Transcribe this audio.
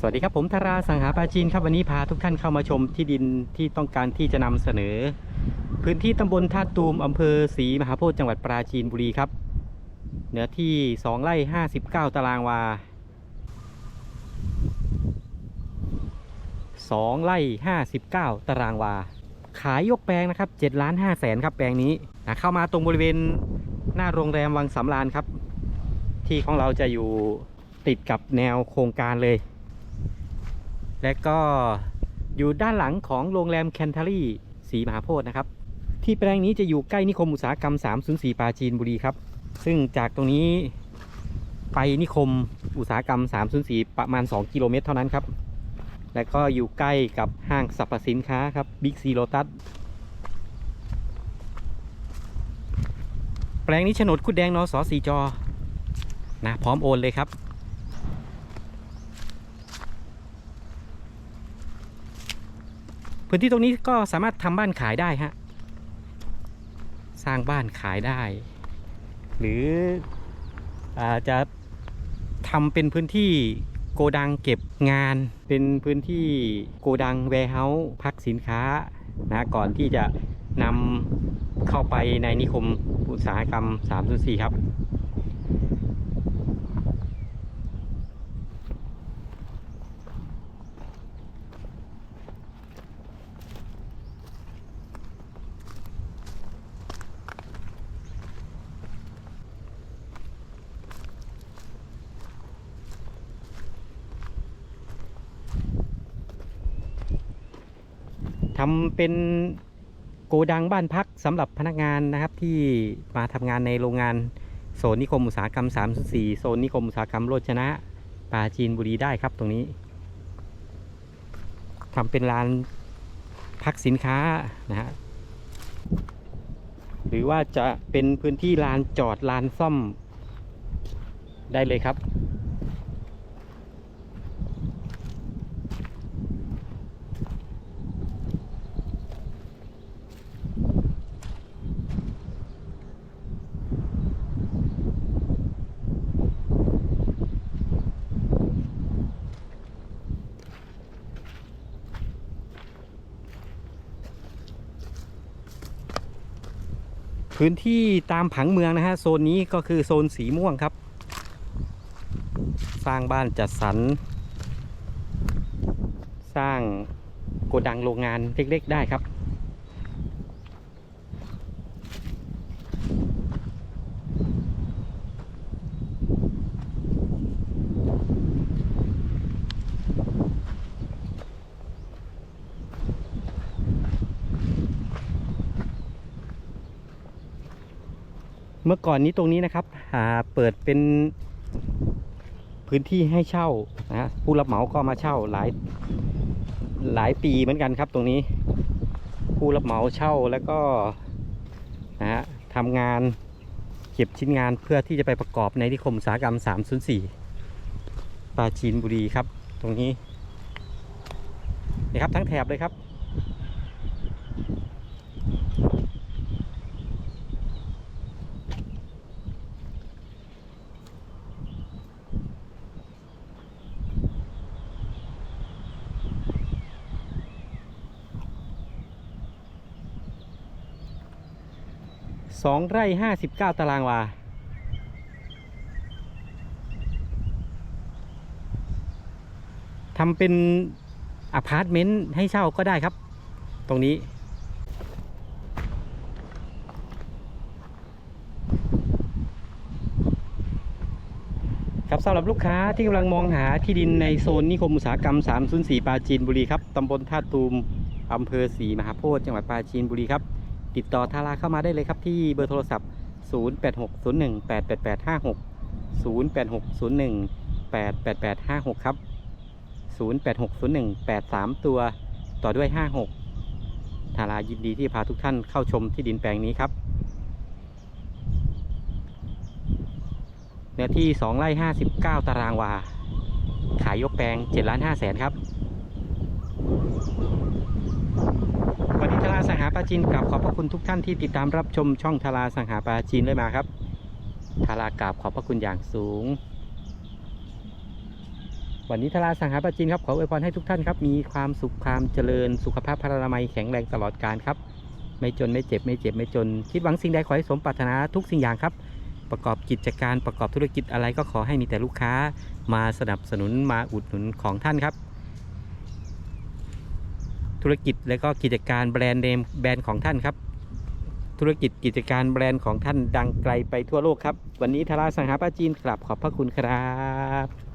สวัสดีครับผมธาราสังหาปาจีนครับวันนี้พาทุกท่านเข้ามาชมที่ดินที่ต้องการที่จะนำเสนอ พื้นที่ตำบลท่าตูมอำเภอศรีมหาโพธิ์จังหวัดปราจีนบุรีครับเนื้อที่ 2 ไร่ 59 ตารางวา 2 ไร่ 59 ตารางวา ขายยกแปลงนะครับ7ล้าน5แสนครับแปลงนี้นะเข้ามาตรงบริเวณหน้าโรงแรมวังสำราญครับ ที่ของเราจะอยู่ติดกับแนวโครงการเลย และก็อยู่ด้านหลังของโรงแรมแคนทารีศรีมหาโพธิ์นะครับ ที่แปลงนี้จะอยู่ใกล้นิคมอุตสาหกรรม 304ปาจีนบุรีครับ ซึ่งจากตรงนี้ไปนิคมอุตสาหกรรม 304 ประมาณ 2 กิโลเมตรเท่านั้นครับ และก็อยู่ใกล้กับห้างสรรพสินค้าครับบิ๊กซีโ t ตัสแปลงนี้โฉนดคุดแดงนอสอสีจอนะพร้อมโอนเลยครับ พื้นที่ตรงนี้ก็สามารถทำบ้านขายได้ฮะสร้างบ้านขายได้ หรืออาจะทำเป็นพื้นที่โกดังเก็บงาน เป็นพื้นที่โกดังแวร์เฮาส์พักสินค้านะก่อนที่จะนำเข้าไปในนิคมอุตสาหกรรม 304 ครับ ทำเป็นโกดังบ้านพักสำหรับพนักงานนะครับที่มาทำงานในโรงงานโซนนิคมอุตสาหกรรม 304 โซนนิคมอุตสาหกรรมโรจนะปาจีนบุรีได้ครับตรงนี้ทำเป็นลานพักสินค้านะฮะหรือว่าจะเป็นพื้นที่ลานจอดลานซ่อมได้เลยครับ พื้นที่ตามผังเมืองนะฮะโซนนี้ก็คือโซนสีม่วงครับ สร้างบ้านจัดสรร สร้างโกดังโรงงานเล็กๆได้ครับ เมื่อก่อนนี้ตรงนี้นะครับเปิดเป็นพื้นที่ให้เช่านะฮะผู้รับเหมาก็มาเช่าหลายหลายปีเหมือนกันครับตรงนี้ ผู้รับเหมาเช่าแล้วก็นะฮะทำงานเก็บชิ้นงานเพื่อที่จะไปประกอบในนิคมอุตสาหกรรม 304ปราจีนบุรีครับ ตรงนี้นี่ครับทั้งแถบเลยครับ สองไร่ห้าสิบเก้าตารางวา ทำเป็นอพาร์ตเมนต์ให้เช่าก็ได้ครับ ตรงนี้ ครับสำหรับลูกค้าที่กำลังมองหาที่ดินในโซนนิคมอุตสาหกรรม 304 ปราจีนบุรีครับ ตำบลท่าตูมอำเภอศรีมหาโพธิ์จังหวัดปราจีนบุรีครับ ติดต่อทาราเข้ามาได้เลยครับที่เบอร์โทรศัพท์ 0860188856 0860188856 ครับ 0860183ตัวต่อด้วย 56 ทารายินดีที่พาทุกท่านเข้าชมที่ดินแปลงนี้ครับ เนื้อที่ 2 ไร่ 59 ตารางวา ขายยกแปลง7ล้าน5แสนครับ วันนี้ทาราสังหาปลา จีนกราบขอบพระคุณทุกท่านที่ติดตามรับชมช่องทาราสังหาปลาจีนเลยมาครับทารากราบขอบพระคุณอย่างสูง วันนี้ทาราสังหาปลาจินครับขออวยพรให้ทุกท่านครับมีความสุขความเจริญสุขภาพพลานามัยแข็งแรงตลอดกาลครับ ไม่จนไม่เจ็บไม่เจ็บไม่จน คิดหวังสิ่งใดขอให้สมปรารถนาทุกสิ่งอย่างครับ ประกอบกิจการประกอบธุรกิจอะไรก็ขอให้มีแต่ลูกค้า มาสนับสนุนมาอุดหนุนของท่านครับ ธุรกิจและก็กิจการแบรนด์เนมแบรนด์ของท่านครับ ธุรกิจกิจการแบรนด์ของท่านดังไกลไปทั่วโลกครับ วันนี้ทาราสังหาปาจีนกลับขอบพระคุณครับ